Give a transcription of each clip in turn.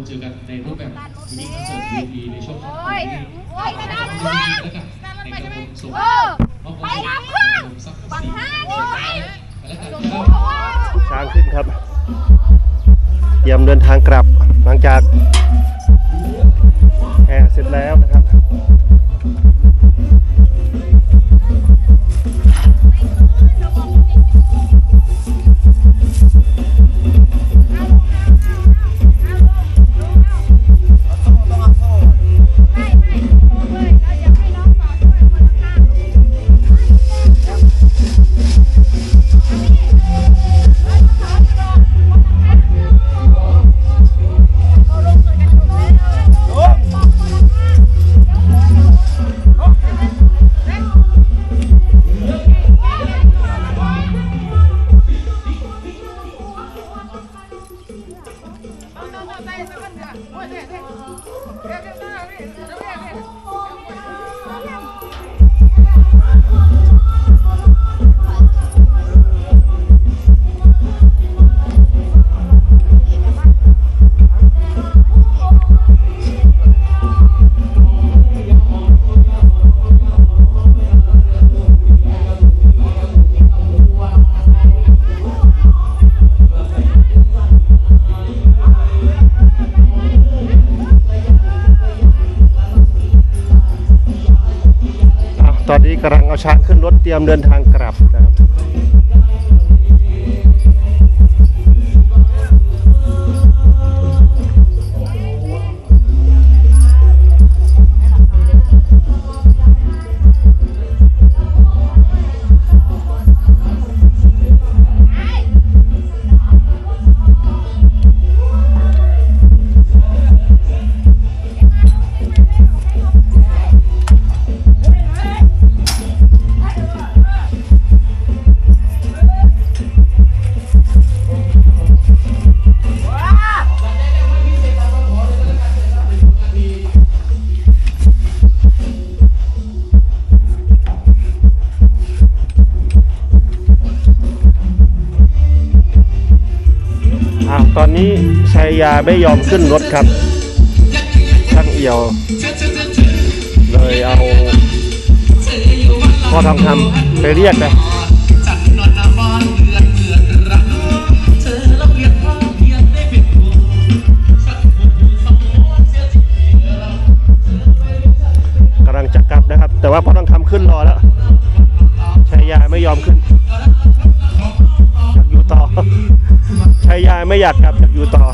งเจอกันในรูปแบบมินิคอนเสิร์ตเวทีในช่วงของโอ้ยนี้โอ้ยกระดาษแล้วเพื่กัอนในกระผมส่งเออไปนะเพื่องบังห้านี่ไปแล้วกันโอ้ครับช้างขึ้นครับเตรียมเดินทางกลับหลังจาก กำลังเอาช้างขึ้นรถเตรียมเดินทางกลับนะครับ นี้ชัยยาไม่ยอมขึ้นรถครับช่างเอี่ยว เลยเอาพ่อทองคำไปเรียกนะกำลังจะกลับนะครับ แต่ว่าพ่อทองคำขึ้นรอแล้วชัยยาไม่ยอมขึ้น ยายามไม่อยากกลับอยากอยู่ต่อ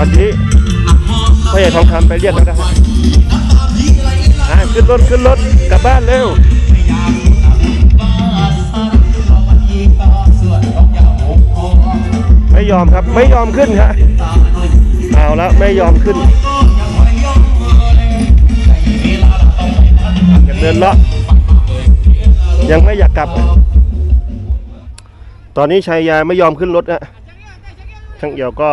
วันนี้ พ่อใหญ่ทองคำไปเรียกแล้วนะฮะอะขึ้นรถขึ้นรถกลับบ้านเร็วไม่ยอมครับไม่ยอมขึ้นครับเอาแล้วไม่ยอมขึ้นอยากเดินเลาะยังไม่อยากกลับ ตอนนี้ชายยาไม่ยอมขึ้นรถนะช่างเอี่ยวก็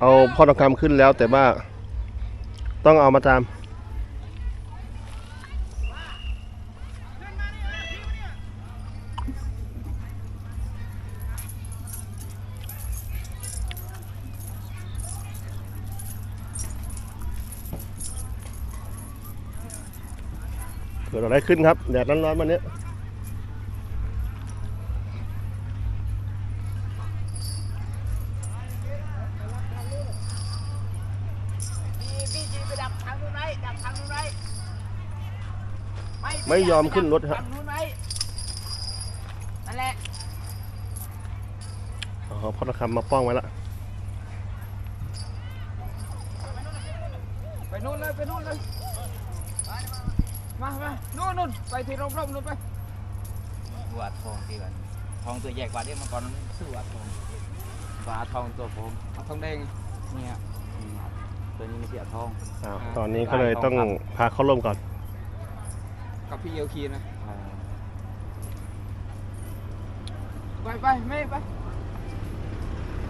เอาพ่อทองคำขึ้นแล้วแต่ว่า ต้องเอามาตาม เกิดอะไรขึ้นครับ แดดร้อนๆวันนี้ พี่จีไปดับทางนู้นไหมดับทางนู้นไหม ไม่ยอมขึ้นรถฮะทางนู้นไหมนั่นแหละเอาพ่อทองคำมาป้องไว้ละไปนู่นเลยไปนู่นเลยมามานู่นนู่นไปที่ร่มๆนู่นไปสวัสดทองที่กันทองตัวใหญ่กว่าที่มันก่อนสวัสดทองปลาทองตัวผมเอาทองแดงเนี่ยนี่ครับตัวนี้ไม่ใช่ทอง อ้าวตอนนี้ก็เลยต้องพาเข้าร่มก่อน กับพี่เอลคีนะอ่าไปไปไม่ไป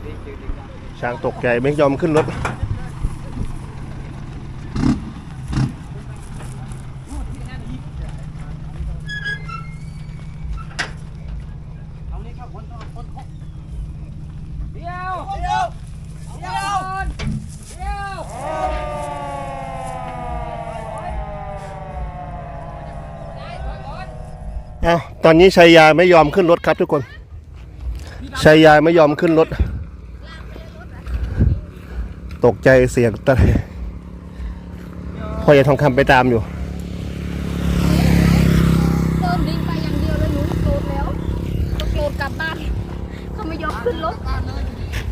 ดีจริงๆนะช้างตกใจไม่ยอมขึ้นรถ เดียวเดียวเดียวเดียว อ้าวตอนนี้ชายาไม่ยอมขึ้นรถครับทุกคนชายาไม่ยอมขึ้นรถ ตกใจเสียงตะพ่อใหญ่ทองคำไปตามอยู่ เดินดิ้งไปอย่างเดียวเลยหนูโกรธแล้วต้องโกรธกลับบ้านเขาไม่ยอมขึ้นรถ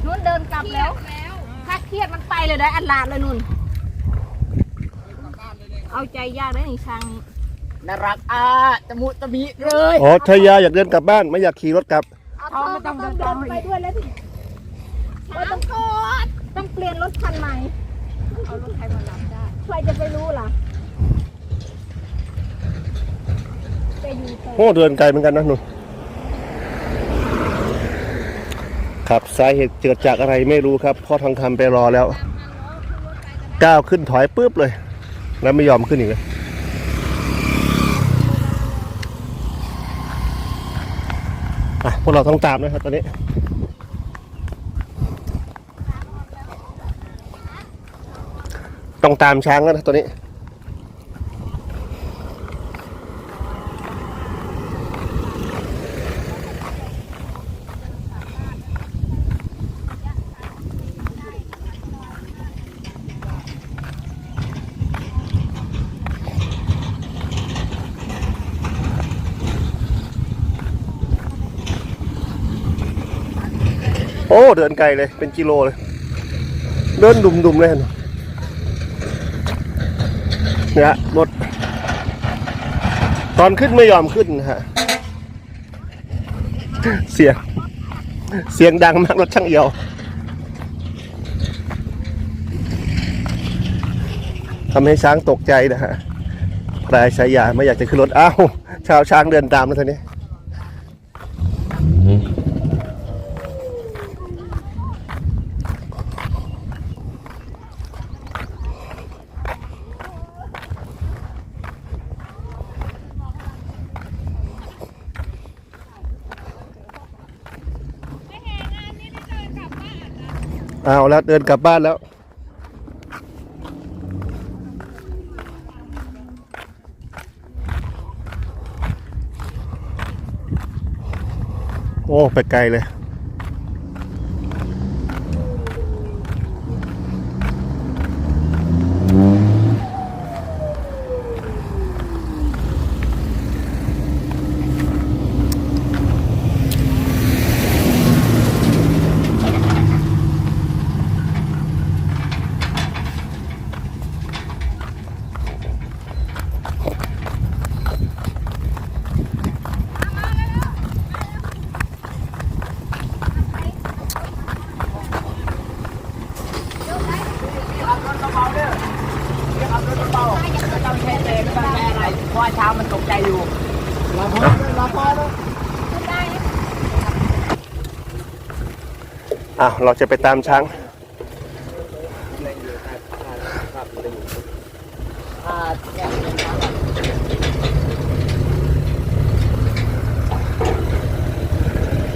นู้นเดินกลับแล้ว ถ้าเครียดมันไปเลยได้อันลาดเลยนุ่น เอาใจยากได้หนิช้างนี้ น่ารักอะตะมุตะมิเลยอ๋อชายาอยากเดินกลับบ้านไม่อยากขี่รถกลับเอาทองก็ต้องเดินไปด้วยแล้วสิว่าต้องกอดต้องเปลี่ยนรถคันใหม่ เอารถใครมารับได้ใครจะไปรู้ล่ะจะอยู่ต่อโอ้เดินไกลเหมือนกันนะนุ่นครับสาเหตุเกิดจากอะไรไม่รู้ครับพ่อทองคำไปรอแล้วก้าวขึ้นถอยปุ๊บเลย แล้วไม่ยอมขึ้นอีกเลยอะ พวกเราต้องตามนะครับตอนนี้ ต้องตามช้างแล้วนะตัวนี้ อ้ เดินไกลเลย เป็นกิโลเลย เดินดุมๆเลยเห็นเนี่ยรถตอนขึ้นไม่ยอมขึ้นฮะ เสียง เสียงดังมากรถช่างเอียวทำให้ช้างตกใจนะฮะพรายชายาไม่อยากจะขึ้นรถ อ้าว ชาวช้างเดินตามแล้วทีนี้ เอาแล้วเดินกลับบ้านแล้ว โอ้ ไปไกลเลย อ้าวเราจะไปตามช้างอ่าแกะเป็นช้าง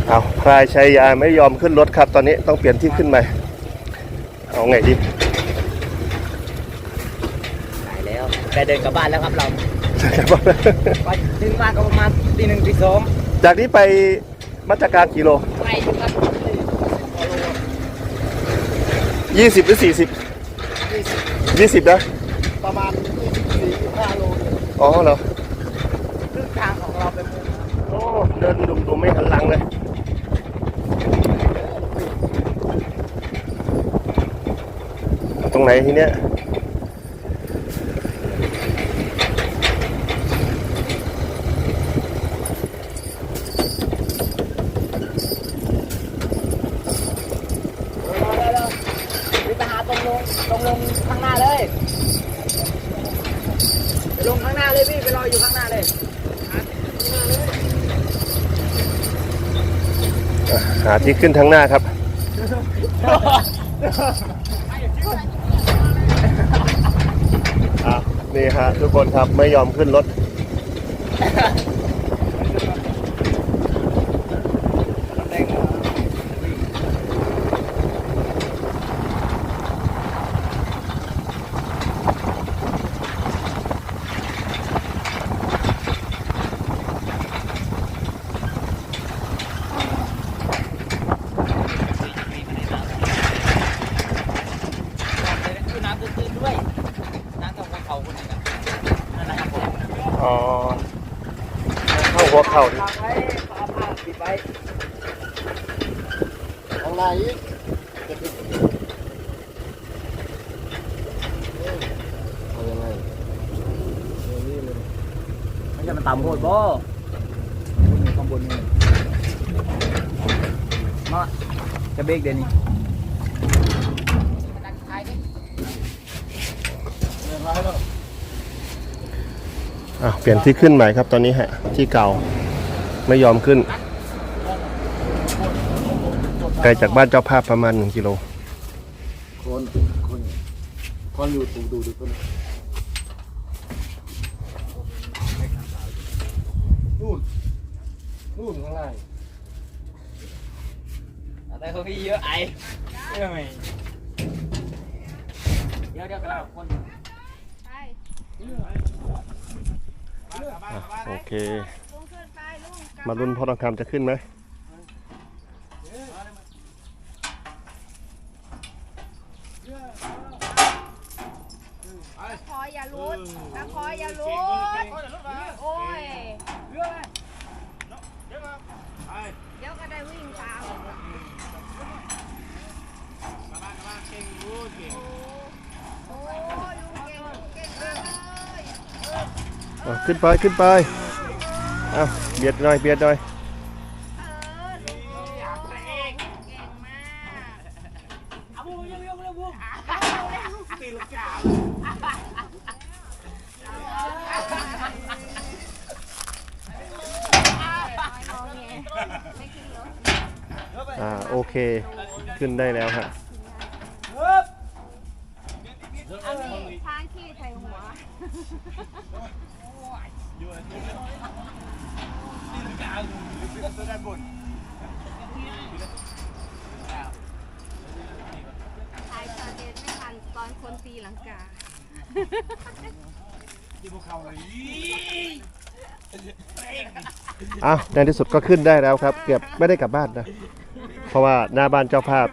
เอาพรายชัยยาไม่ยอมขึ้นรถครับตอนนี้ต้องเปลี่ยนที่ขึ้นใหม่เอาไงดีหายแล้วได้เดินกลับบ้านแล้วครับเราไปถึงบ้านก็ประมาณตีหนึ่งตีสองจากนี้ไปมาตรการกิโล ไปครับ ยี่สิบหรือสี่สิบยี่สิบนะประมาณสี่สิบห้าโลอ๋อเหรอครึ่งทางของเราไปหมดโอ้เดินดุมๆไม่หันหลังเลยตรงไหนทีเนี้ย รีบไปหาตรงลงตรงลงข้างหน้าเลยไปลงข้างหน้า เลยพี่ไปรออยู่ข้างหน้าเลยอะหาที่ขึ้นทางหน้าครับอะนี่ฮะทุกคนครับไม่ยอมขึ้นรถ คือน้ำตื้นๆด้วยน้ำตรงภูเขาคนนี้นะนั่นนะครับผม อ๋อเข้าหัวเข่าดิ ทำไว้เอาผ้าปิดไว้ ข้างในเอายังไง มัน จะมันต่ำโหดบ่ข้างบนนี่มาจะเบรกเดี๋ยวนี้อะเปลี่ยนที่ขึ้นใหม่ครับตอนนี้ฮะที่เก่าไม่ยอมขึ้นไกลจากบ้านเจ้าภาพประมาณ1กิโลคนคนคนอยู่ตูดูดูคนนู่นนู่นข้างล่าง แต่เขาพี่เยอะไอ้เยอะไหมเดี๋ยวเดี๋ยวกระดาษคนไปอะโอเคลุงขึ้นไปลุงกลับมารุ่นพ่อทองคำจะขึ้นไหม ตะคอยอย่าหลุดตะคอยอย่าหลุดโอ้ย เดี๋ยวก็ได้วิ่งตามโอ้ยลุงเก่งลุงเก่งมากเลย อะ ขึ้นไปขึ้นไปเอาเบียดหน่อยเบียดหน่อยอ่าโอเคขึ้นได้แล้วฮะอันนี้ทางขี้ใส่หัว ถ่ายตอนเด็นไม่ทันตอนคนตีหลังกาอ้าวในที่สุดก็ขึ้นได้แล้วครับ เกือบไม่ได้กลับบ้านนะ เพราะว่าหน้าบ้านเจ้าภาพ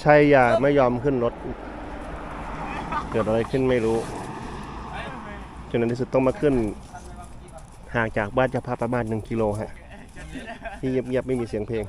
ใช่ยาไม่ยอมขึ้นรถ เกิดอะไรขึ้นไม่รู้จนในที่สุดต้องมาขึ้น ห่างจากบ้านเจ้าภาพประมาณหนึ่งกิโลฮะที่เงียบๆไม่มีเสียงเพลง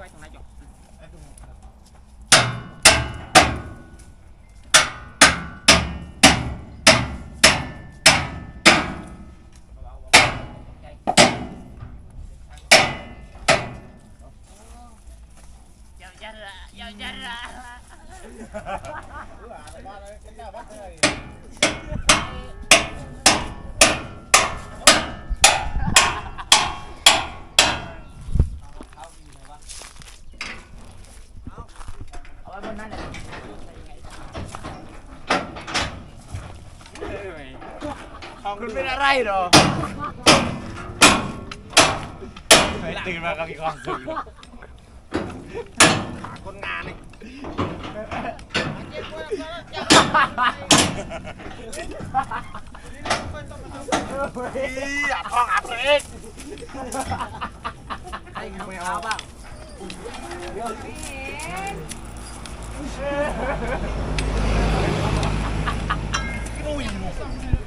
องคุณเป็นอะไรหรอตื่นมาก็มีความสุขคนงานนี่อย่าท้องอับเลยไอ้ไม่เอาบ้างเดี๋ยวนี้ 이거 이거